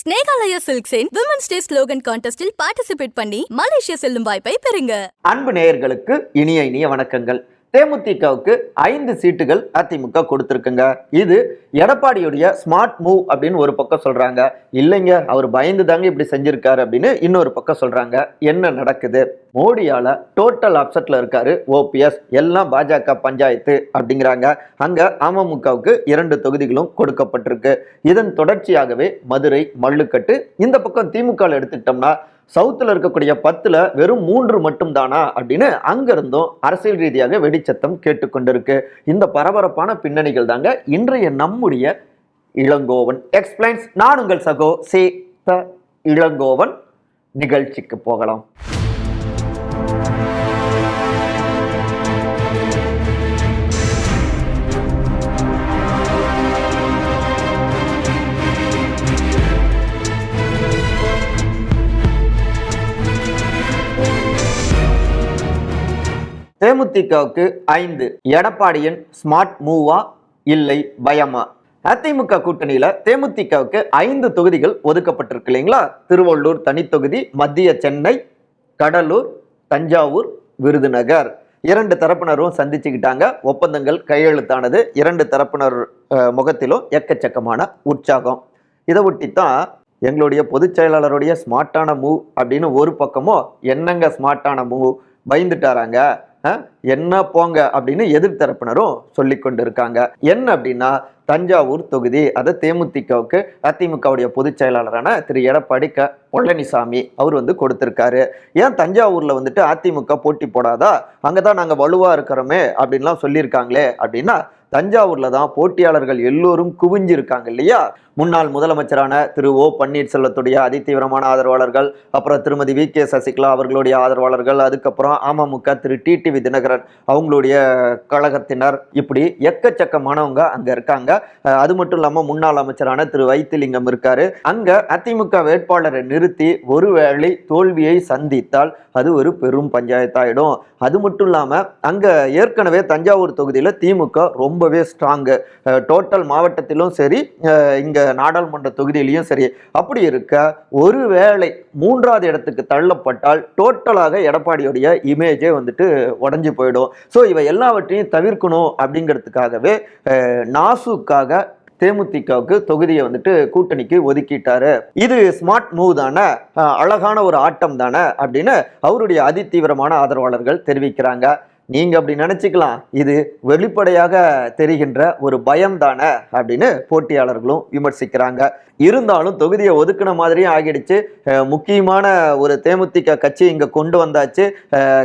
ஸ்னேகாலயா சில்க்ஸின் women's day slogan கான்டெஸ்டில் participate பண்ணி மலேசியா செல்லும் வாய்ப்பை பெறுங்க. அன்பு நேயர்களுக்கு இனிய இனிய வணக்கங்கள். தேமுதிகவுக்கு ஐந்து சீட்டுகள் அதிமுக கொடுத்துருக்குங்க. இது எடப்பாடியுடைய ஸ்மார்ட் மூவ் அப்படின்னு ஒரு பக்கம் சொல்றாங்க. இல்லைங்க அவர் பயந்து தாங்க இப்படி செஞ்சிருக்காரு அப்படின்னு இன்னொரு பக்கம் சொல்றாங்க. என்ன நடக்குது? மோடியால டோட்டல் அப்செட்ல இருக்காரு ஓபிஎஸ் எல்லாம் பாஜக பஞ்சாயத்து அப்படிங்கிறாங்க. அங்க அமமுகவுக்கு இரண்டு தொகுதிகளும் கொடுக்கப்பட்டிருக்கு. இதன் தொடர்ச்சியாகவே மதுரை மல்லுக்கட்டு இந்த பக்கம் திமுக எடுத்துக்கிட்டோம்னா சவுத்தில் இருக்கக்கூடிய பத்தில் வெறும் மூன்று மட்டும் தானா அப்படின்னு அங்கிருந்தும் அரசியல் ரீதியாக வெடிச்சத்தம் கேட்டுக்கொண்டிருக்கு. இந்த பரபரப்பான பின்னணிகள் தாங்க இன்றைய நம்முடைய இளங்கோவன். எக்ஸ்பிளைன்ஸ் நான் உங்கள் சகோ சே த இளங்கோவன். நிகழ்ச்சிக்கு போகலாம். தேமுதிகவுக்கு ஐந்து. எடப்பாடியின் ஸ்மார்ட் மூவா இல்லை பயமா? அதிமுக கூட்டணியில தேமுதிகவுக்கு ஐந்து தொகுதிகள் ஒதுக்கப்பட்டிருக்கு இல்லைங்களா? திருவள்ளூர் தனித்தொகுதி மத்திய சென்னை கடலூர் தஞ்சாவூர் விருதுநகர். இரண்டு தரப்பினரும் சந்திச்சுக்கிட்டாங்க. ஒப்பந்தங்கள் கையெழுத்தானது. இரண்டு தரப்பினர் முகத்திலும் எக்கச்சக்கமான உற்சாகம். இதை ஒட்டித்தான் எங்களுடைய பொதுச் செயலாளருடைய ஸ்மார்ட்டான மூவ் அப்படின்னு ஒரு பக்கமோ என்னங்க ஸ்மார்ட்டான மூவ் பயந்துட்டாராங்க. என்ன போங்க அப்படின்னு எதிர்த்தரப்பினரும் சொல்லி கொண்டு இருக்காங்க என்ன அப்படின்னா தஞ்சாவூர் தொகுதி அதை தேமுதிகவுக்கு அதிமுகவுடைய பொதுச் செயலாளரான திரு எடப்பாடி க பழனிசாமி அவர் வந்து கொடுத்திருக்காரு. ஏன் தஞ்சாவூர்ல வந்துட்டு அதிமுக போட்டி போடாதா? அங்கதான் நாங்க வலுவா இருக்கிறோமே அப்படின்லாம் சொல்லியிருக்காங்களே அப்படின்னா தஞ்சாவூர்ல தான் போட்டியாளர்கள் எல்லோரும் குவிஞ்சிருக்காங்க இல்லையா? முன்னாள் முதலமைச்சரான திரு ஓ பன்னீர்செல்வத்துடைய அதிதீவிரமான ஆதரவாளர்கள் அப்புறம் திருமதி வி கே சசிகலா அவர்களுடைய ஆதரவாளர்கள் அதுக்கப்புறம் அமமுக திரு டிடிவி தினகரன் அவங்களுடைய கழகத்தினர் இப்படி எக்கச்சக்கமானவங்க அங்க இருக்காங்க. அது மட்டும் இல்லாம முன்னாள் அமைச்சரான திரு வைத்திலிங்கம் இருக்காரு. அங்க அதிமுக வேட்பாளரை நிறுத்தி ஒருவேளை தோல்வியை சந்தித்தால் அது ஒரு பெரும் பஞ்சாயத்தாயிடும். அது மட்டும் இல்லாம அங்க ஏற்கனவே தஞ்சாவூர் தொகுதியில திமுக ரொம்ப ரொம்பவே ஸ்ட்ராங்கு டோட்டல் மாவட்டத்திலும் சரி இங்கே நாடாளுமன்ற தொகுதியிலையும் சரி. அப்படி இருக்க ஒருவேளை மூன்றாவது இடத்துக்கு தள்ளப்பட்டால் டோட்டலாக எடப்பாடியுடைய இமேஜே வந்துட்டு உடஞ்சி போயிடும். ஸோ இவை எல்லாவற்றையும் தவிர்க்கணும் அப்படிங்கிறதுக்காகவே நாசுக்காக தேமுதிகவுக்கு தொகுதியை வந்துட்டு கூட்டணிக்கு ஒதுக்கிட்டாரு. இது ஸ்மார்ட் மூவ் தானே அழகான ஒரு ஆட்டம் தானே அப்படின்னு அவருடைய அதிதீவிரமான ஆதரவாளர்கள் தெரிவிக்கிறாங்க. நீங்க அப்படி நினைச்சுக்கலாம். இது வெளிப்படையாக தெரிகின்ற ஒரு பயம் தானே அப்படின்னு போட்டியாளர்களும் விமர்சிக்கிறாங்க. இருந்தாலும் தொகுதியை ஒதுக்குன மாதிரியும் ஆகிடுச்சு. முக்கியமான ஒரு தேமுதிக கட்சி இங்க கொண்டு வந்தாச்சு.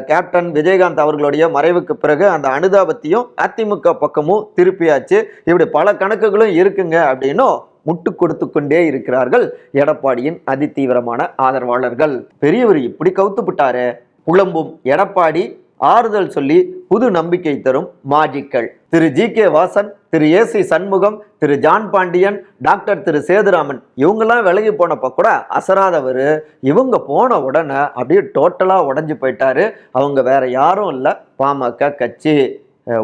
கேப்டன் விஜயகாந்த் அவர்களுடைய மறைவுக்கு பிறகு அந்த அனுதாபத்தையும் அதிமுக பக்கமும் திருப்பியாச்சு. இப்படி பல கணக்குகளும் இருக்குங்க அப்படின்னும் முட்டு கொடுத்து கொண்டே இருக்கிறார்கள் எடப்பாடியின் அதிதீவிரமான ஆதரவாளர்கள். பெரியவர் இப்படி கவுத்துப்பட்டாரு புலம்பும் எடப்பாடி ஆறுதல் சொல்லி புது நம்பிக்கை தரும் மாஜிக்கள். Thiru G K Vasan Thiru A C Shanmugam Thiru John Pandian doctor Thiru Sethuraman இவங்கெல்லாம் விலகி போனப்ப கூட அசராதவர் இவங்க போன உடனே அப்படியே டோட்டலாக உடஞ்சி போயிட்டாரு. அவங்க வேற யாரும் இல்லை. பாமக கட்சி.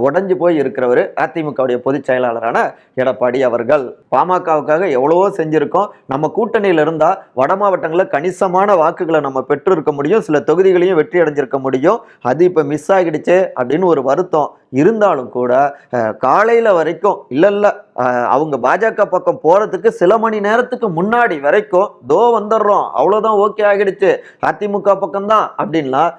உடஞ்சு போய் இருக்கிறவர் அதிமுகவுடைய பொதுச் செயலாளரான எடப்பாடி அவர்கள். பாமகவுக்காக எவ்வளவோ செஞ்சுருக்கோம். நம்ம கூட்டணியில் இருந்தால் வட மாவட்டங்களில் கணிசமான வாக்குகளை நம்ம பெற்றிருக்க முடியும். சில தொகுதிகளையும் வெற்றி அடைஞ்சிருக்க முடியும். அது இப்போ மிஸ் ஆகிடுச்சு அப்படின்னு ஒரு வருத்தம் இருந்தாலும் கூட காலையில் வரைக்கும் இல்லை இல்லை அவங்க பாஜக பக்கம் போகிறதுக்கு சில மணி நேரத்துக்கு முன்னாடி வரைக்கும் தோ வந்துடுறோம். அவ்வளோதான் ஓகே ஆகிடுச்சு. அதிமுக பக்கம்தான் அப்படின்லாம்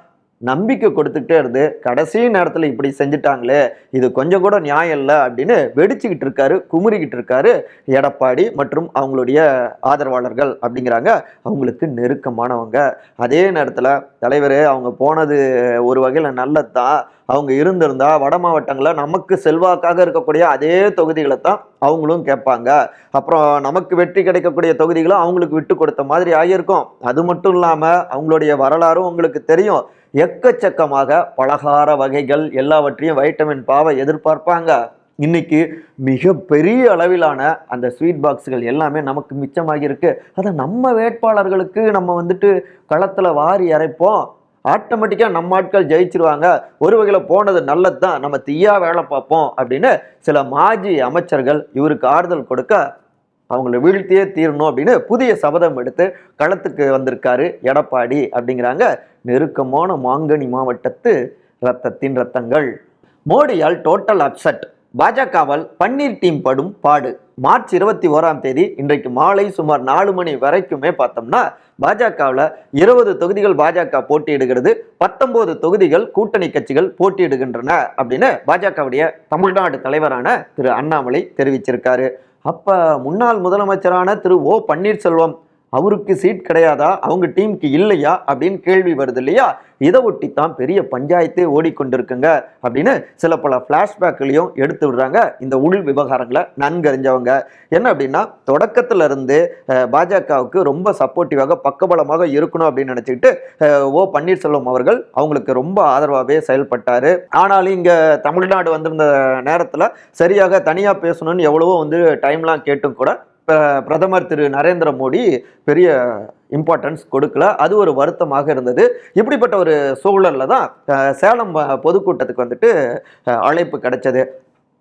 நம்பிக்கை கொடுத்துக்கிட்டே இருந்து கடைசி நேரத்தில் இப்படி செஞ்சுட்டாங்களே இது கொஞ்சம் கூட நியாயம் இல்லை அப்படின்னு வெடிச்சுக்கிட்டு இருக்காரு குமுறிக்கிட்டு இருக்காரு எடப்பாடி மற்றும் அவங்களுடைய ஆதரவாளர்கள் அப்படிங்கிறாங்க. அவங்களுக்கு நெருக்கமானவங்க. அதே நேரத்தில் தலைவர் அவங்க போனது ஒரு வகையில் நல்லது? தான் அவங்க இருந்திருந்தா வட மாவட்டங்களில் நமக்கு செல்வாக்காக இருக்கக்கூடிய அதே தொகுதிகளை தான் அவங்களும் கேட்பாங்க. அப்புறம் நமக்கு வெற்றி கிடைக்கக்கூடிய தொகுதிகளும் அவங்களுக்கு விட்டு கொடுத்த மாதிரி ஆகியிருக்கும். அது மட்டும் இல்லாமல் அவங்களுடைய வரலாறும் உங்களுக்கு தெரியும். எக்கச்சக்கமாக பலகார வகைகள் எல்லாவற்றையும் வைட்டமின் பாவை எதிர்பார்ப்பாங்க. இன்னைக்கு மிக பெரிய அளவிலான அந்த ஸ்வீட் பாக்ஸுகள் எல்லாமே நமக்கு மிச்சமாகி இருக்கு அதை நம்ம வேட்பாளர்களுக்கு நம்ம வந்துட்டு களத்தில் வாரி அரைப்போம். ஆட்டோமேட்டிக்காக நம்ம ஆட்கள் ஜெயிச்சிருவாங்க. ஒரு வகையில் போனது நல்லது தான் நம்ம தீயா வேலை பார்ப்போம் அப்படின்னு சில மாஜி அமைச்சர்கள் இவருக்கு ஆறுதல் கொடுக்க அவங்கள வீழ்த்தியே தீரணும் அப்படின்னு புதிய சபதம் எடுத்து களத்துக்கு வந்திருக்காரு எடப்பாடி அப்படிங்கிறாங்க. நெருக்கமான மாங்கனி மாவட்டத்து ரத்தத்தின் ரத்தங்கள். மோடியால் டோட்டல் அப்செட் பாஜகவால் பன்னீர் டீம் படும் பாடு. மார்ச் இருபத்தி ஓராம் தேதி இன்றைக்கு மாலை சுமார் நாலு மணி வரைக்குமே பார்த்தோம்னா பாஜகவில் இருபது தொகுதிகள் பாஜக போட்டியிடுகிறது. பத்தொன்பது தொகுதிகள் கூட்டணி கட்சிகள் போட்டியிடுகின்றன அப்படின்னு பாஜகவுடைய தமிழ்நாடு தலைவரான திரு அண்ணாமலை தெரிவிச்சிருக்காரு. அப்போ முன்னாள் முதலமைச்சரான திரு ஓ பன்னீர்செல்வம் அவருக்கு சீட் கிடையாதா? அவங்க டீமுக்கு இல்லையா? அப்படின்னு கேள்வி வருது இல்லையா? இதை ஒட்டி தான் பெரிய பஞ்சாயத்தே ஓடிக்கொண்டிருக்குங்க அப்படின்னு சில பல ஃப்ளாஷ்பேக்களையும் எடுத்து விடுறாங்க. இந்த உள் விவகாரங்களை நன்கறிஞ்சவங்க. என்ன அப்படின்னா தொடக்கத்துல இருந்து பாஜகவுக்கு ரொம்ப சப்போர்ட்டிவாக பக்கபலமாக இருக்கணும் அப்படின்னு நினச்சிக்கிட்டு ஓ பன்னீர்செல்வம் அவர்கள் அவங்களுக்கு ரொம்ப ஆதரவாகவே செயல்பட்டார். ஆனாலும் இங்கே தமிழ்நாடு வந்திருந்த நேரத்தில் சரியாக தனியாக பேசணும்னு எவ்வளவோ வந்து டைம்லாம் கேட்டும் கூட பிரதமர் திரு நரேந்திர மோடி பெரிய இம்பார்ட்டன்ஸ் கொடுக்கல. அது ஒரு வருத்தமாக இருந்தது. இப்படிப்பட்ட ஒரு சூழலில் தான் சேலம் பொதுக்கூட்டத்துக்கு வந்துட்டு அழைப்பு கிடைச்சது.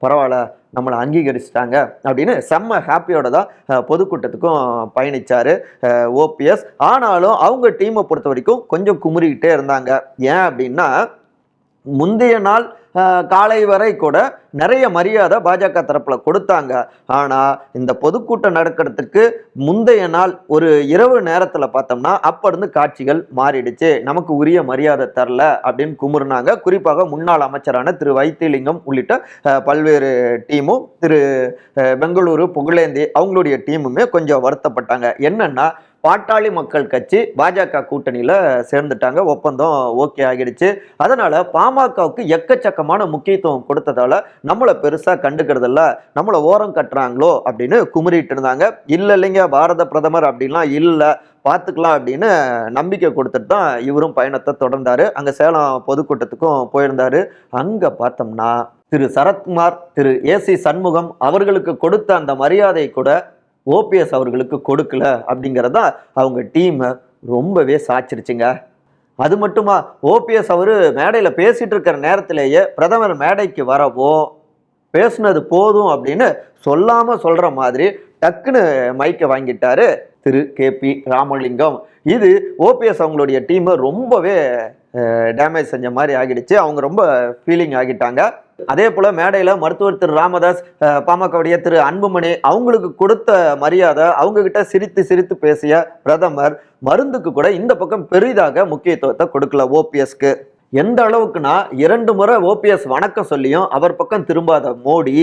பரவாயில்ல நம்மளை அங்கீகரிச்சிட்டாங்க அப்படின்னு செம்ம ஹாப்பியோட தான் பொதுக்கூட்டத்துக்கும் பயணித்தார் ஓபிஎஸ். ஆனாலும் அவங்க டீமை பொறுத்த வரைக்கும் கொஞ்சம் குமுறிக்கிட்டே இருந்தாங்க. ஏன் அப்படின்னா முந்தைய நாள் காலை வரை கூட நிறைய மரியாதை பாஜக தரப்பில் கொடுத்தாங்க. ஆனால் இந்த பொதுக்கூட்டம் நடக்கிறதுக்கு முந்தைய நாள் ஒரு இரவு நேரத்தில் பார்த்தோம்னா அப்போ இருந்து காட்சிகள் மாறிடுச்சு. நமக்கு உரிய மரியாதை தரல அப்படின்னு குமுறினாங்க. குறிப்பாக முன்னாள் அமைச்சரான திரு வைத்தியலிங்கம் உள்ளிட்ட பல்வேறு டீமும் திரு பெங்களூரு புகழேந்தி அவங்களுடைய டீமுமே கொஞ்சம் வருத்தப்பட்டாங்க. என்னன்னா பாட்டாளி மக்கள் கட்சி பாஜக கூட்டணியில் சேர்ந்துட்டாங்க. ஒப்பந்தம் ஓகே ஆகிடுச்சு. அதனால் பாமகவுக்கு எக்கச்சக்கமான முக்கியத்துவம் கொடுத்ததால நம்மளை பெருசாக கண்டுக்கிறதில்ல. நம்மளை ஓரம் கட்டுறாங்களோ அப்படின்னு குமுறிட்டு இருந்தாங்க. இல்லை இல்லைங்க பாரத பிரதமர் அப்படின்லாம் இல்லை. பார்த்துக்கலாம் அப்படின்னு நம்பிக்கை கொடுத்துட்டு தான் இவரும் பயணத்தை தொடர்ந்தார். அங்கே சேலம் பொதுக்கூட்டத்துக்கும் போயிருந்தார். அங்கே பார்த்தோம்னா திரு சரத்குமார் திரு ஏசி சண்முகம் அவர்களுக்கு கொடுத்த அந்த மரியாதை கூட ஓபிஎஸ் அவர்களுக்கு கொடுக்கல அப்படிங்கிறதா அவங்க டீமை ரொம்பவே சாச்சிருச்சுங்க. அது மட்டுமா ஓபிஎஸ் அவர் மேடையில் பேசிகிட்டு இருக்கிற நேரத்திலேயே பிரதமர் மேடைக்கு வரவோ பேசுனது போதும் அப்படின்னு சொல்லாமல் சொல்கிற மாதிரி டக்குன்னு மைக்கை வாங்கிட்டாரு திரு கே பி ராமலிங்கம். இது ஓபிஎஸ் அவங்களுடைய டீமை ரொம்பவே டேமேஜ் செஞ்ச மாதிரி ஆகிடுச்சு. அவங்க ரொம்ப ஃபீலிங் ஆகிட்டாங்க. அதே போல மேடையில் மருத்துவர் திரு ராமதாஸ் பாமகவுடைய திரு அன்புமணி அவங்களுக்கு கொடுத்த மரியாதை அவங்க கிட்ட சிரித்து சிரித்து பேசிய பிரதமர் மருந்துக்கு கூட இந்த பக்கம் பெரிதாக முக்கியத்துவத்தை கொடுக்கல ஓபிஎஸ்க்கு எந்த அளவுக்குனா இரண்டு முறை ஓபிஎஸ் வணக்கம் சொல்லியும் அவர் பக்கம் திரும்பாத மோடி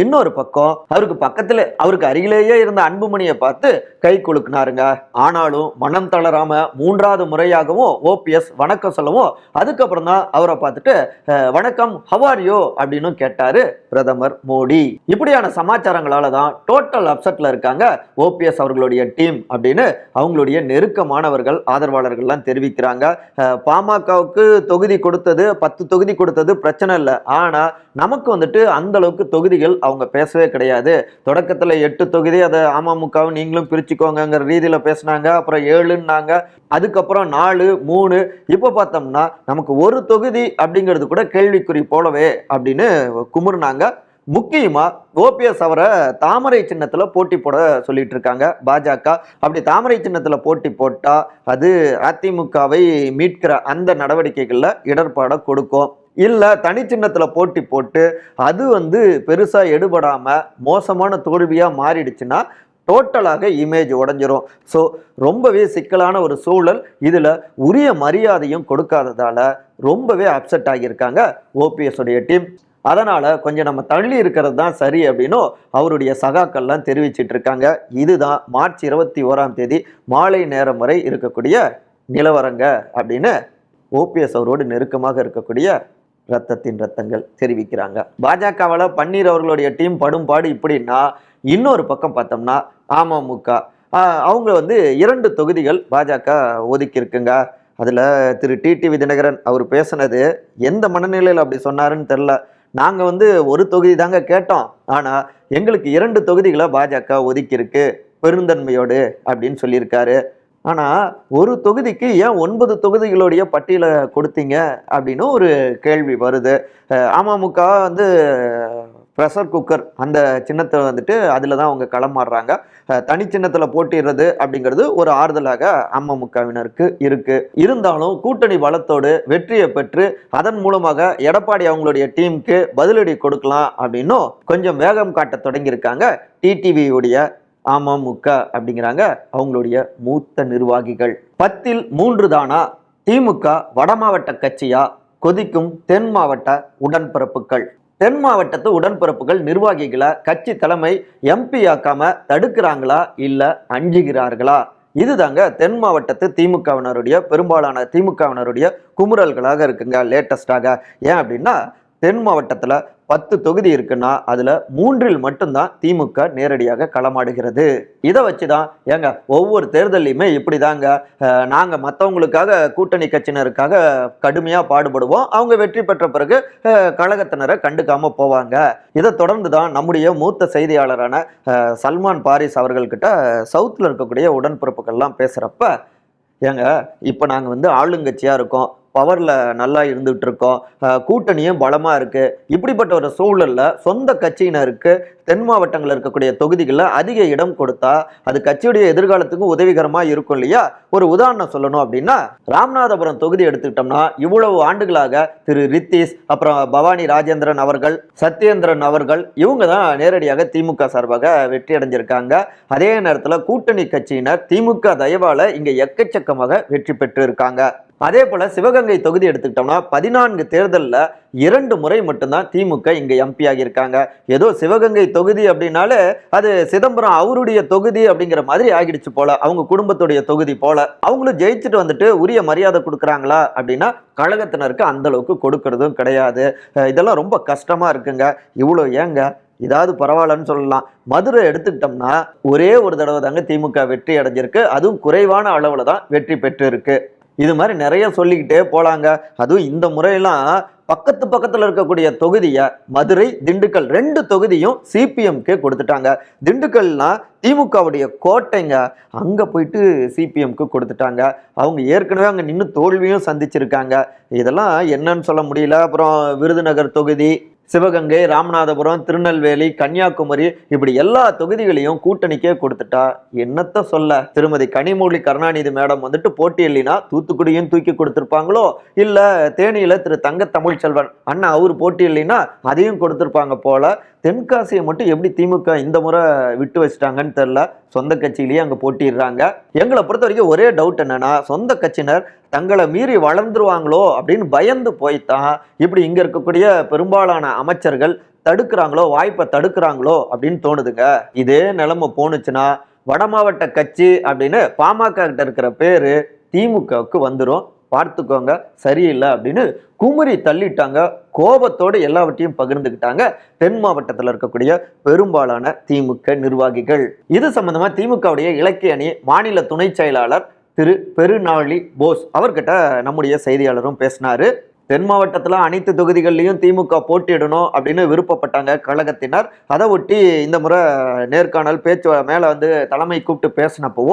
இன்னொரு பக்கம் அவருக்கு பக்கத்தில் அவருக்கு அருகிலேயே இருந்த அன்புமணியை பார்த்து கை குலுக்குனாருங்க. ஆனாலும் மனம் தளராம மூன்றாவது முறையாகவும் ஓபிஎஸ் வணக்கம் சொல்லவும் அதுக்கப்புறம் தான் அவரை பார்த்துட்டு வணக்கம் ஹவாரியோ அப்படின்னு கேட்டாரு பிரதமர் மோடி. இப்படியான சமாச்சாரங்களால தான் டோட்டல் அப்செட்ல இருக்காங்க ஓபிஎஸ் அவர்களுடைய டீம் அப்படின்னு அவங்களுடைய நெருக்கமானவர்கள் ஆதரவாளர்கள்லாம் தெரிவிக்கிறாங்க. பாமகவுக்கு தொகுதி கொடுத்தது பத்து தொகுதி கொடுத்தது பிரச்சனை இல்லை. ஆனால் நமக்கு வந்துட்டு அந்த அளவுக்கு தொகுதிகள் அவங்க பேசவே கிடையாது. தொடக்கத்தில் எட்டு தொகுதி அதை அமமுகவும் நீங்களும் பிரிச்சுக்கோங்கங்கிற ரீதியில் பேசினாங்க. அப்புறம் ஏழுன்னாங்க. அதுக்கப்புறம் நாலு மூணு. இப்போ பார்த்தோம்னா நமக்கு ஒரு தொகுதி அப்படிங்கிறது கூட கேள்விக்குறி போலவே அப்படின்னு குமுறுனாங்க. முக்கியமாக ஓபிஎஸ் அவரை தாமரை சின்னத்தில் போட்டி போட சொல்லிட்டு இருக்காங்க பாஜக. அப்படி தாமரை சின்னத்தில் போட்டி போட்டால் அது அதிமுகவை மீட்கிற அந்த நடவடிக்கைகளில் இடர்பாடை கொடுக்கும். இல்லை தனி போட்டி போட்டு அது வந்து பெருசாக எடுபடாமல் மோசமான தோல்வியாக மாறிடுச்சுன்னா டோட்டலாக இமேஜ் உடஞ்சிரும். ஸோ ரொம்பவே சிக்கலான ஒரு சூழல். இதில் உரிய மரியாதையும் கொடுக்காததால ரொம்பவே அப்செட் ஆகியிருக்காங்க ஓபிஎஸ் உடைய டீம். அதனால் கொஞ்சம் நம்ம தள்ளி இருக்கிறது தான் சரி அப்படின்னும் அவருடைய சகாக்கள்லாம் தெரிவிச்சிட்டு இருக்காங்க. இதுதான் மார்ச் இருபத்தி ஓராம் தேதி மாலை நேரம் வரை இருக்கக்கூடிய நிலவரங்க அப்படின்னு ஓபிஎஸ் அவரோடு நெருக்கமாக இருக்கக்கூடிய ரத்தத்தின் ரத்தங்கள் தெரிவிக்கிறாங்க. பாஜகவால் பன்னீர் அவர்களுடைய டீம் படும் பாடு இப்படின்னா இன்னொரு பக்கம் பார்த்தோம்னா அமமுக. அவங்க வந்து இரண்டு தொகுதிகள் பாஜக ஒதுக்கியிருக்குங்க. அதில் திரு டிடிவி தினகரன் அவர் பேசுனது எந்த மனநிலையில் அப்படி சொன்னாருன்னு தெரில நாங்கள் வந்து ஒரு தொகுதி தாங்க கேட்டோம். ஆனால் எங்களுக்கு இரண்டு தொகுதிகளை பாஜக ஒதுக்கியிருக்கு பெருந்தன்மையோடு அப்படின்னு சொல்லியிருக்காரு. ஆனால் ஒரு தொகுதிக்கு ஏன் ஒன்பது தொகுதிகளுடைய பட்டியலை கொடுத்தீங்க அப்படின்னு ஒரு கேள்வி வருது. அமமுக வந்து ப்ரெஷர் குக்கர் அந்த சின்னத்தை வந்துட்டு அதில் தான் அவங்க களமாடுறாங்க தனி சின்னத்தில் போட்டிடுறது அப்படிங்கிறது ஒரு ஆறுதலாக அமமுகவினருக்கு இருக்கு. இருந்தாலும் கூட்டணி பலத்தோடு வெற்றியை பெற்று அதன் மூலமாக எடப்பாடி அவங்களுடைய டீமுக்கு பதிலடி கொடுக்கலாம் அப்படின்னும் கொஞ்சம் வேகம் காட்ட தொடங்கியிருக்காங்க. டிடிவியுடைய அமமுக அப்படிங்கிறாங்க அவங்களுடைய மூத்த நிர்வாகிகள். பத்தில் மூன்று தானா திமுக வட மாவட்ட கட்சியா? கொதிக்கும் தென் மாவட்ட உடன்பிறப்புகள். தென் மாவட்டத்து உடன்பிறப்புகள் நிர்வாகிகளை கட்சி தலைமை எம்பி ஆக்காம தடுக்கிறாங்களா இல்ல அஞ்சுகிறார்களா? இதுதாங்க தென் மாவட்டத்து திமுகவினருடைய பெரும்பாலான திமுகவினருடைய குமுறல்களாக இருக்குங்க லேட்டஸ்டாக ஏன் அப்படின்னா தென் மாவட்டத்தில் பத்து தொகுதி இருக்குன்னா அதில் மூன்றில் மட்டும்தான் திமுக நேரடியாக களமாடுகிறது. இதை வச்சு தான் ஏங்க ஒவ்வொரு தேர்தலையுமே இப்படிதாங்க. நாங்க நாங்கள் மற்றவங்களுக்காக கூட்டணி கட்சியினருக்காக கடுமையாக பாடுபடுவோம். அவங்க வெற்றி பெற்ற பிறகு கழகத்தினரை கண்டுக்காம போவாங்க. இதை தொடர்ந்து தான் நம்முடைய மூத்த செய்தியாளரான சல்மான் பாரிஸ் அவர்கள்கிட்ட சவுத்தில் இருக்கக்கூடிய உடன்பிறப்புகள்லாம் பேசுகிறப்ப ஏங்க இப்போ நாங்கள் வந்து ஆளுங்கட்சியாக இருக்கோம். பவரில் நல்லா இருந்துகிட்டு இருக்கோம் கூட்டணியும் பலமாக இருக்குது இப்படிப்பட்ட ஒரு சூழலில் சொந்த கட்சியினருக்கு தென் மாவட்டங்களில் இருக்கக்கூடிய தொகுதிகளில் அதிக இடம் கொடுத்தா அது கட்சியுடைய எதிர்காலத்துக்கும் உதவிகரமாக இருக்கும் இல்லையா? ஒரு உதாரணம் சொல்லணும் அப்படின்னா ராமநாதபுரம் தொகுதி எடுத்துக்கிட்டோம்னா இவ்வளவு ஆண்டுகளாக திரு ரித்தீஷ் அப்புறம் பவானி ராஜேந்திரன் அவர்கள் சத்யேந்திரன் அவர்கள் இவங்க தான் நேரடியாக திமுக சார்பாக வெற்றி அடைஞ்சிருக்காங்க. அதே நேரத்தில் கூட்டணி கட்சியினர் திமுக தயவால் இங்கே எக்கச்சக்கமாக வெற்றி பெற்று இருக்காங்க அதே போல சிவகங்கை தொகுதி எடுத்துக்கிட்டோம்னா பதினான்கு தேர்தலில் இரண்டு முறை மட்டும்தான் திமுக இங்கே எம்பி ஆகியிருக்காங்க. ஏதோ சிவகங்கை தொகுதி அப்படின்னாலே அது சிதம்பரம் அவருடைய தொகுதி அப்படிங்கிற மாதிரி ஆகிடுச்சு போல அவங்க குடும்பத்துடைய தொகுதி போல. அவங்களும் ஜெயிச்சுட்டு வந்துட்டு உரிய மரியாதை கொடுக்குறாங்களா அப்படின்னா கழகத்தினருக்கு அந்த அளவுக்கு கொடுக்கறதும் கிடையாது. இதெல்லாம் ரொம்ப கஷ்டமா இருக்குங்க. இவ்வளோ ஏங்க? இதாவது பரவாயில்லன்னு சொல்லலாம். மதுரை எடுத்துக்கிட்டோம்னா ஒரே ஒரு தடவை தாங்க திமுக வெற்றி அடைஞ்சிருக்கு. அதுவும் குறைவான அளவில் தான் வெற்றி பெற்று இருக்கு இது மாதிரி நிறைய சொல்லிக்கிட்டே போலாங்க. அதுவும் இந்த முறையெல்லாம் பக்கத்து பக்கத்தில் இருக்கக்கூடிய தொகுதியை மதுரை திண்டுக்கல் ரெண்டு தொகுதியும் சிபிஎம்கே கொடுத்துட்டாங்க. திண்டுக்கல்னா திமுகவுடைய கோட்டைங்க. அங்கே போயிட்டு சிபிஎம்க்கு கொடுத்துட்டாங்க. அவங்க ஏற்கனவே அங்கே நின்று தோல்வியும் சந்திச்சிருக்காங்க. இதெல்லாம் என்னன்னு சொல்ல முடியல. அப்புறம் விருதுநகர் தொகுதி சிவகங்கை ராமநாதபுரம் திருநெல்வேலி கன்னியாகுமரி இப்படி எல்லா தொகுதிகளையும் கூட்டணிக்கே கொடுத்துட்டா என்னத்த சொல்ல? திருமதி கனிமொழி கருணாநிதி மேடம் வந்துட்டு போட்டி இல்லைன்னா தூத்துக்குடியும் தூக்கி கொடுத்துருப்பாங்களோ? இல்ல தேனியில திரு தங்க தமிழ்ச்செல்வன் அண்ணா அவர் போட்டி இல்லைன்னா அதையும் கொடுத்துருப்பாங்க போல? தென்காசியை மட்டும் எப்படி திமுக இந்த முறை விட்டு வச்சிட்டாங்கன்னு தெரில சொந்த கட்சியிலேயே அங்கே போட்டிடுறாங்க எங்களை பொறுத்த வரைக்கும் ஒரே டவுட் என்னன்னா சொந்த கட்சியினர் தங்களை மீறி வளர்ந்துருவாங்களோ அப்படின்னு பயந்து போய்த்தான். இப்படி இங்கே இருக்கக்கூடிய பெரும்பாலான அமைச்சர்கள் தடுக்கிறாங்களோ வாய்ப்பை தடுக்கிறாங்களோ அப்படின்னு தோணுதுங்க. இதே நிலைமை போணுச்சுன்னா வட மாவட்ட கட்சி அப்படின்னு பாமக கிட்ட இருக்கிற பேர் திமுகவுக்கு வந்துடும் பார்த்துக்கோங்க சரியில்லை அப்படின்னு குமரி தள்ளிட்டாங்க. கோபத்தோடு எல்லாவற்றையும் பகிர்ந்துக்கிட்டாங்க தென் மாவட்டத்தில் இருக்கக்கூடிய பெரும்பாலான திமுக நிர்வாகிகள். இது சம்பந்தமா திமுகவுடைய இலக்கிய அணி மாநில துணை செயலாளர் திரு பெருநாளி போஸ். அவர்கிட்ட நம்முடைய செய்தியாளரும் பேசினார். தென் மாவட்டத்தில் அனைத்து தொகுதிகள்லையும் திமுக போட்டியிடணும் அப்படின்னு விருப்பப்பட்டாங்க கழகத்தினர். அதை ஒட்டி இந்த முறை நேர்காணல் பேச்சு மேலே வந்து தலைமை கூப்பிட்டு பேசினப்போ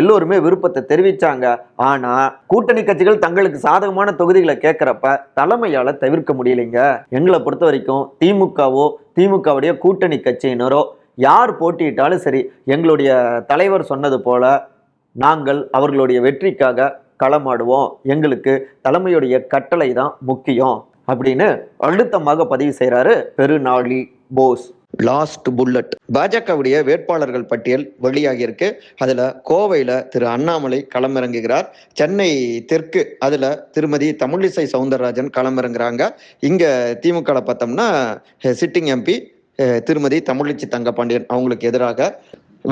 எல்லோருமே விருப்பத்தை தெரிவித்தாங்க ஆனால் கூட்டணி கட்சிகள் தங்களுக்கு சாதகமான தொகுதிகளை கேட்குறப்ப தலைமையால் தவிர்க்க முடியலைங்க. எங்களை பொறுத்த வரைக்கும் திமுகவோ திமுகவுடைய கூட்டணி கட்சியினரோ யார் போட்டியிட்டாலும் சரி எங்களுடைய தலைவர் சொன்னது போல நாங்கள் அவர்களுடைய வெற்றிக்காக களமாடுவோம். எங்களுக்கு தலைமையுடைய கட்டளை தான் முக்கியம் அப்படின்னு அழுத்தமாக பதிவு செய்கிறாரு பெருநாளி போஸ். லாஸ்ட் புல்லட் பாஜகவுடைய வேட்பாளர்கள் பட்டியல் வெளியாகியிருக்கு. அதில் கோவையில் திரு அண்ணாமலை களமிறங்குகிறார். சென்னை தெற்கு அதில் திருமதி தமிழிசை சவுந்தரராஜன் களமிறங்குறாங்க. இங்கே திமுக பார்த்தோம்னா சிட்டிங் எம்பி திருமதி தமிழிச்சி தங்கபாண்டியன் அவங்களுக்கு எதிராக.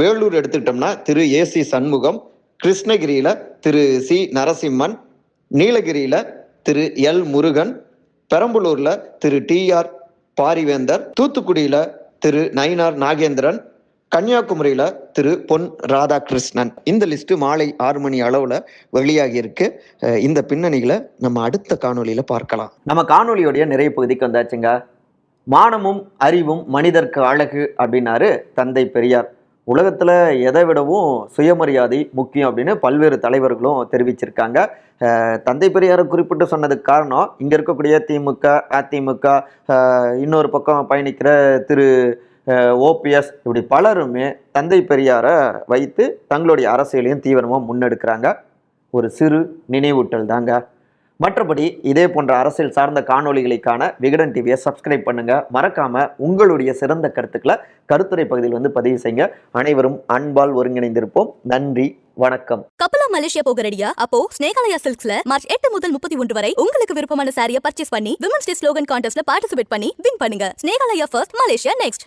வேலூர் எடுத்துக்கிட்டோம்னா திரு ஏசி சண்முகம் கிருஷ்ணகிரியில திரு சி நரசிம்மன் நீலகிரியில திரு எல் முருகன் பெரம்பலூர்ல திரு டி ஆர் பாரிவேந்தர் தூத்துக்குடியில திரு நயினார் நாகேந்திரன் கன்னியாகுமரியில திரு பொன் ராதாகிருஷ்ணன். இந்த லிஸ்ட் மாலை ஆறு மணி அளவுல வெளியாகி இருக்கு. இந்த பின்னணிகளை நம்ம அடுத்த காணொளியில பார்க்கலாம். நம்ம காணொலியோடைய நிறைய பகுதிக்கு வந்தாச்சுங்க. மானமும் அறிவும் மனிதர்க்கு அழகு அப்படின்னாரு தந்தை பெரியார். உலகத்தில் எதை விடவும் சுயமரியாதை முக்கியம் அப்படின்னு பல்வேறு தலைவர்களும் தெரிவிச்சிருக்காங்க. தந்தை பெரியாரை குறிப்பிட்டு சொன்னதுக்கு காரணம் இங்கே இருக்கக்கூடிய திமுக அதிமுக இன்னொரு பக்கம் பயணிக்கிற திரு ஓபிஎஸ் இப்படி பலருமே தந்தை பெரியாரை வைத்து தங்களுடைய அரசியலையும் தீவிரமாக முன்னெடுக்கிறாங்க. ஒரு சிறு நினைவூட்டல் தாங்க. மற்றபடி இதே போன்ற அரசியல் சார்ந்த காணொளிகளுக்கான விகடன் டிவியை சப்ஸ்கிரைப் பண்ணுங்க. மறக்காம உங்களுடைய சிறந்த கருத்துக்களை கருத்துரை பகுதியில் வந்து பதிவு செய்யுங்க. அனைவரும் அன்பால் ஒருங்கிணைந்திருப்போம். நன்றி வணக்கம். கப்பலா மலேசியா போக ரெடியா அப்போ ஸ்னேகாலயா சில்க்ஸ்ல மார்ச் எட்டு முதல் முப்பத்தி ஒன்று வரை உங்களுக்கு விருப்பமான சாரியை பர்ச்சேஸ் பண்ணி விமன்ஸ் டே ஸ்லோகன் கான்டெஸ்ட்ல பார்ட்டிசிபேட் பண்ணி வின் பண்ணுங்க. Snehalaya first Malaysia next